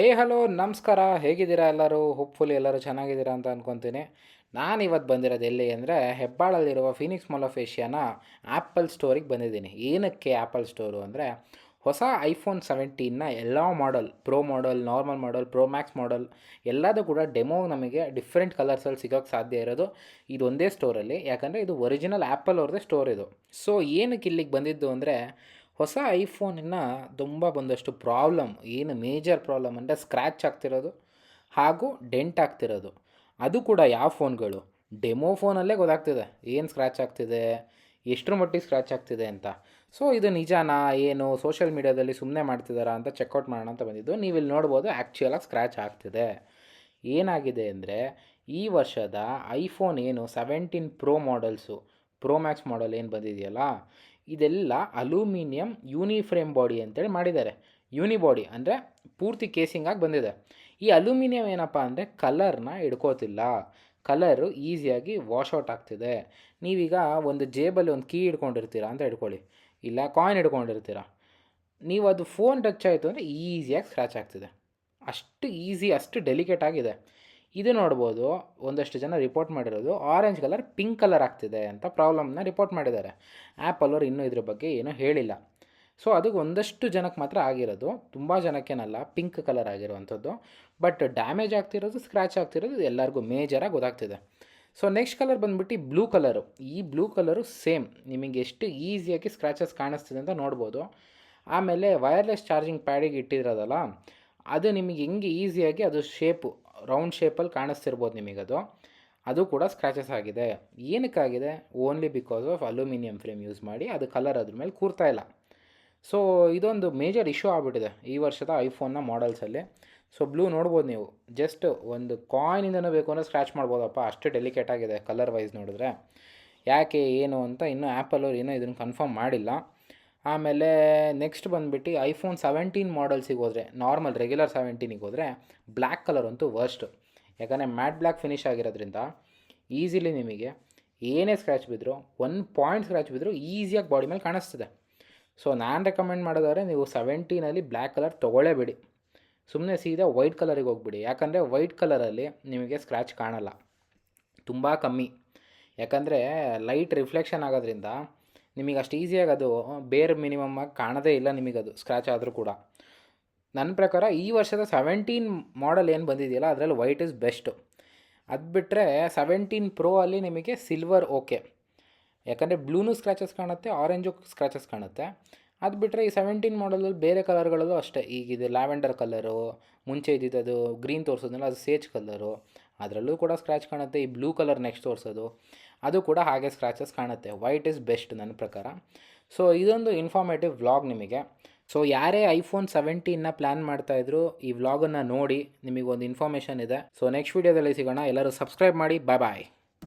Hey hello, ನಮಸ್ಕಾರ. ಹೇಗಿದ್ದೀರಾ ಎಲ್ಲರೂ? ಹೋಪ್ಫುಲಿ ಎಲ್ಲರೂ ಚೆನ್ನಾಗಿದ್ದೀರಾ ಅಂತ ಅಂದ್ಕೊತೀನಿ ನಾನು ಇವತ್ತು ಬಂದಿರೋದು ಎಲ್ಲಿ ಅಂದರೆ ಹೆಬ್ಬಾಳಲ್ಲಿರುವ ಫಿನಿಕ್ಸ್ ಮಾಲ್ ಆಫ್ ಏಷ್ಯಾನ ಆ್ಯಪಲ್ ಸ್ಟೋರಿಗೆ ಬಂದಿದ್ದೀನಿ. ಏನಕ್ಕೆ ಆ್ಯಪಲ್ ಸ್ಟೋರು ಅಂದರೆ ಹೊಸ ಐಫೋನ್ ಸೆವೆಂಟೀನ್ನ ಎಲ್ಲ model pro model normal model pro max model ಎಲ್ಲದೂ ಕೂಡ ಡೆಮೋ ನಮಗೆ ಡಿಫ್ರೆಂಟ್ ಕಲರ್ಸಲ್ಲಿ ಸಿಗೋಕ್ಕೆ ಸಾಧ್ಯ ಇರೋದು ಇದೊಂದೇ ಸ್ಟೋರಲ್ಲಿ ಯಾಕಂದರೆ ಇದು ಒರಿಜಿನಲ್ ಆ್ಯಪಲ್ ಅವ್ರದ್ದೇ ಸ್ಟೋರ್ ಇದು. ಸೊ ಏನಕ್ಕೆ ಇಲ್ಲಿಗೆ ಬಂದಿದ್ದು ಅಂದರೆ ಹೊಸ ಐಫೋನಿನ ತುಂಬ ಬಂದಷ್ಟು ಪ್ರಾಬ್ಲಮ್, ಏನು ಮೇಜರ್ ಪ್ರಾಬ್ಲಮ್ ಅಂದರೆ ಸ್ಕ್ರ್ಯಾಚ್ ಆಗ್ತಿರೋದು ಹಾಗೂ ಡೆಂಟ್ ಆಗ್ತಿರೋದು. ಅದು ಕೂಡ ಯಾವ ಫೋನ್ಗಳು? ಡೆಮೋ ಫೋನಲ್ಲೇ ಗೊತ್ತಾಗ್ತಿದೆ. ಏನು ಸ್ಕ್ರ್ಯಾಚ್ ಆಗ್ತಿದೆ? ಎಷ್ಟರ ಮಟ್ಟಿಗೆ ಸ್ಕ್ರ್ಯಾಚ್ ಆಗ್ತಿದೆ ಅಂತ. ಸೊ ಇದು ನಿಜಾನಾ? ಏನು? ಸೋಷಿಯಲ್ ಮೀಡ್ಯಾದಲ್ಲಿ ಸುಮ್ಮನೆ ಮಾಡ್ತಿದ್ದಾರಾ ಅಂತ ಚೆಕ್ಔಟ್ ಮಾಡೋಣ ಅಂತ ಬಂದಿದ್ದು. ನೀವು ಇಲ್ಲಿ ನೋಡ್ಬೋದು ಆ್ಯಕ್ಚುಯಲಾಗಿ ಸ್ಕ್ರ್ಯಾಚ್ ಆಗ್ತಿದೆ. ಏನಾಗಿದೆ ಅಂದರೆ, ಈ ವರ್ಷದ ಐಫೋನ್ ಏನು seventeen pro models pro max model ಏನು ಬಂದಿದೆಯಲ್ಲ? ಇದೆಲ್ಲ ಅಲ್ಯೂಮಿನಿಯಂ ಯೂನಿಫ್ರೇಮ್ ಬಾಡಿ ಅಂತೇಳಿ ಮಾಡಿದ್ದಾರೆ. ಯೂನಿ ಬಾಡಿ ಅಂದರೆ ಪೂರ್ತಿ ಕೇಸಿಂಗ್ ಆಗಿ ಬಂದಿದೆ. ಈ ಅಲ್ಯೂಮಿನಿಯಂ ಏನಪ್ಪ ಅಂದರೆ ಕಲರ್ನ ಹಿಡ್ಕೋತಿಲ್ಲ. ಕಲರು ಈಸಿಯಾಗಿ ವಾಶೌಟ್ ಆಗ್ತಿದೆ. ನೀವೀಗ ಒಂದು ಜೇಬಲ್ಲಿ ಒಂದು ಕೀ ಹಿಡ್ಕೊಂಡಿರ್ತೀರ ಅಂತ ಹಿಡ್ಕೊಳ್ಳಿ. ಇಲ್ಲ ಕಾಯಿನ್ ಹಿಡ್ಕೊಂಡಿರ್ತೀರ. ನೀವು ಅದು ಫೋನ್ ಟಚ್ ಆಯಿತು ಅಂದರೆ ಈಸಿಯಾಗಿ ಸ್ಕ್ರ್ಯಾಚ್ ಆಗ್ತಿದೆ. ಅಷ್ಟು ಈಸಿ, ಅಷ್ಟು ಡೆಲಿಕೇಟ್ ಆಗಿದೆ. ಇದು ನೋಡ್ಬೋದು, ಒಂದಷ್ಟು ಜನ ರಿಪೋರ್ಟ್ ಮಾಡಿರೋದು ಆರೆಂಜ್ ಕಲರ್ ಪಿಂಕ್ ಕಲರ್ ಆಗ್ತಿದೆ ಅಂತ ಪ್ರಾಬ್ಲಮ್ನ ರಿಪೋರ್ಟ್ ಮಾಡಿದ್ದಾರೆ. ಆ್ಯಪಲ್ ಅವರು ಇನ್ನೂ ಇದ್ರ ಬಗ್ಗೆ ಏನೂ ಹೇಳಿಲ್ಲ. ಸೊ ಅದಕ್ಕೆ ಒಂದಷ್ಟು ಜನಕ್ಕೆ ಮಾತ್ರ ಆಗಿರೋದು, ತುಂಬ ಜನಕ್ಕೇನಲ್ಲ ಪಿಂಕ್ ಕಲರ್ ಆಗಿರುವಂಥದ್ದು. ಬಟ್ ಡ್ಯಾಮೇಜ್ ಆಗ್ತಿರೋದು ಸ್ಕ್ರ್ಯಾಚ್ ಆಗ್ತಿರೋದು ಎಲ್ಲರಿಗೂ ಮೇಜರಾಗಿ ಗೊತ್ತಾಗ್ತಿದೆ. ಸೊ ನೆಕ್ಸ್ಟ್ ಕಲರ್ ಬಂದ್ಬಿಟ್ಟು ಬ್ಲೂ ಕಲರು ಈ ಬ್ಲೂ ಕಲರು ಸೇಮ್ ನಿಮಗೆ ಎಷ್ಟು ಈಸಿಯಾಗಿ ಸ್ಕ್ರ್ಯಾಚಸ್ ಕಾಣಿಸ್ತಿದೆ ಅಂತ ನೋಡ್ಬೋದು. ಆಮೇಲೆ ವೈರ್ಲೆಸ್ ಚಾರ್ಜಿಂಗ್ ಪ್ಯಾಡಿಗೆ ಇಟ್ಟಿರೋದಲ್ಲ, ಅದು ನಿಮಗೆ ಹೆಂಗೆ ಈಸಿಯಾಗಿ ಅದು ಶೇಪು ರೌಂಡ್ ಶೇಪಲ್ಲಿ ಕಾಣಿಸ್ತಿರ್ಬೋದು ನಿಮಗದು. ಅದು ಕೂಡ ಸ್ಕ್ರ್ಯಾಚಸ್ ಆಗಿದೆ. ಏನಕ್ಕಾಗಿದೆ? Only because of aluminium frame use ಮಾಡಿ ಅದು ಕಲರ್ ಅದ್ರ ಮೇಲೆ ಕೂರ್ತಾ ಇಲ್ಲ. ಸೊ ಇದೊಂದು ಮೇಜರ್ ಇಶ್ಯೂ ಆಗಿಬಿಟ್ಟಿದೆ ಈ ವರ್ಷದ ಐಫೋನ್ನ ಮಾಡಲ್ಸಲ್ಲಿ ಸೊ ಬ್ಲೂ ನೋಡ್ಬೋದು ನೀವು. ಜಸ್ಟ್ ಒಂದು ಕಾಯಿನಿಂದನೂ ಬೇಕು ಅಂದರೆ ಸ್ಕ್ರ್ಯಾಚ್ ಮಾಡ್ಬೋದಪ್ಪ. ಅಷ್ಟು ಡೆಲಿಕೇಟ್ ಆಗಿದೆ ಕಲರ್ ವೈಸ್ ನೋಡಿದ್ರೆ. ಯಾಕೆ, ಏನು ಅಂತ ಇನ್ನೂ ಆ್ಯಪಲ್ಲವ್ರು ಏನೂ ಇದನ್ನು ಕನ್ಫರ್ಮ್ ಮಾಡಿಲ್ಲ. ಆಮೇಲೆ ನೆಕ್ಸ್ಟ್ ಬಂದುಬಿಟ್ಟು ಐಫೋನ್ ಸೆವೆಂಟೀನ್ ಮಾಡಲ್ಸಿಗೆ ಹೋದರೆ ನಾರ್ಮಲ್ ರೆಗ್ಯುಲರ್ ಸೆವೆಂಟೀನಿಗೆ ಹೋದರೆ ಬ್ಲ್ಯಾಕ್ ಕಲರ್ ಅಂತೂ ವರ್ಸ್ಟು ಯಾಕಂದರೆ ಮ್ಯಾಟ್ ಬ್ಲ್ಯಾಕ್ ಫಿನಿಶ್ ಆಗಿರೋದ್ರಿಂದ ಈಸಿಲಿ ನಿಮಗೆ ಏನೇ ಸ್ಕ್ರ್ಯಾಚ್ ಬಿದ್ದರೂ ಒನ್ ಪಾಯಿಂಟ್ ಸ್ಕ್ರ್ಯಾಚ್ ಬಿದ್ದರೂ ಈಸಿಯಾಗಿ ಬಾಡಿ ಮೇಲೆ ಕಾಣಿಸ್ತದೆ. ಸೊ ನಾನು ರೆಕಮೆಂಡ್ ಮಾಡೋದಾದ್ರೆ ನೀವು ಸೆವೆಂಟೀನಲ್ಲಿ ಬ್ಲ್ಯಾಕ್ ಕಲರ್ ತೊಗೊಳ್ಳೇಬೇಡಿ. ಸುಮ್ಮನೆ ಸೀದಾ ವೈಟ್ ಕಲರಿಗೆ ಹೋಗ್ಬಿಡಿ. ಯಾಕಂದರೆ ವೈಟ್ ಕಲರಲ್ಲಿ ನಿಮಗೆ ಸ್ಕ್ರ್ಯಾಚ್ ಕಾಣಲ್ಲ. ತುಂಬ ಕಮ್ಮಿ. ಯಾಕಂದರೆ ಲೈಟ್ ರಿಫ್ಲೆಕ್ಷನ್ ಆಗೋದ್ರಿಂದ ನಿಮಗೆ ಅಷ್ಟು ಈಸಿಯಾಗಿ ಅದು ಬೇರೆ ಮಿನಿಮಮ್ ಆಗಿ ಕಾಣದೇ ಇಲ್ಲ ನಿಮಗದು ಸ್ಕ್ರ್ಯಾಚ್ ಆದರೂ ಕೂಡ. ನನ್ನ ಪ್ರಕಾರ ಈ ವರ್ಷದ ಸೆವೆಂಟೀನ್ ಮಾಡಲ್ ಏನು ಬಂದಿದೆಯಲ್ಲ, ಅದರಲ್ಲಿ ವೈಟ್ ಇಸ್ ಬೆಸ್ಟು ಅದು ಬಿಟ್ಟರೆ ಸೆವೆಂಟೀನ್ ಪ್ರೋ ಅಲ್ಲಿ ನಿಮಗೆ ಸಿಲ್ವರ್ ಓಕೆ ಯಾಕಂದರೆ ಬ್ಲೂನು ಸ್ಕ್ರ್ಯಾಚಸ್ ಕಾಣುತ್ತೆ ಆರೆಂಜು ಸ್ಕ್ರ್ಯಾಚಸ್ ಕಾಣುತ್ತೆ. ಅದು ಬಿಟ್ಟರೆ ಈ ಸೆವೆಂಟೀನ್ ಮಾಡಲಲ್ಲಿ ಬೇರೆ ಕಲರ್ಗಳಲ್ಲೂ ಅಷ್ಟೇ. ಈಗ ಇದು ಲ್ಯಾವೆಂಡರ್ ಕಲರು ಮುಂಚೆ ಇದ್ದಿದ್ದು ಗ್ರೀನ್ ತೋರಿಸೋದ್ನಲ್ಲ, ಅದು ಸೇಜ್ ಕಲರು ಅದರಲ್ಲೂ ಕೂಡ ಸ್ಕ್ರ್ಯಾಚ್ ಕಾಣುತ್ತೆ. ಈ ಬ್ಲೂ ಕಲರ್ ನೆಕ್ಸ್ಟ್ ತೋರಿಸೋದು. ಅದು ಕೂಡ ಹಾಗೆ ಸ್ಕ್ರ್ಯಾಚಸ್ ಕಾಣುತ್ತೆ. ವೈಟ್ ಇಸ್ ಬೆಸ್ಟ್ ನನ್ನ ಪ್ರಕಾರ. ಸೊ ಇದೊಂದು ಇನ್ಫಾರ್ಮೇಟಿವ್ ವ್ಲಾಗ್ ನಿಮಗೆ. ಸೊ ಯಾರೇ ಐಫೋನ್ ಸೆವೆಂಟೀನ್ನ ಪ್ಲ್ಯಾನ್ ಮಾಡ್ತಾಯಿದ್ರು ಈ ವ್ಲಾಗನ್ನು ನೋಡಿ. ನಿಮಗೊಂದು ಇನ್ಫಾರ್ಮೇಷನ್ ಇದೆ. ಸೊ ನೆಕ್ಸ್ಟ್ ವೀಡಿಯೋದಲ್ಲಿ ಸಿಗೋಣ. ಎಲ್ಲರೂ ಸಬ್ಸ್ಕ್ರೈಬ್ ಮಾಡಿ. ಬಾಯ್ ಬಾಯ್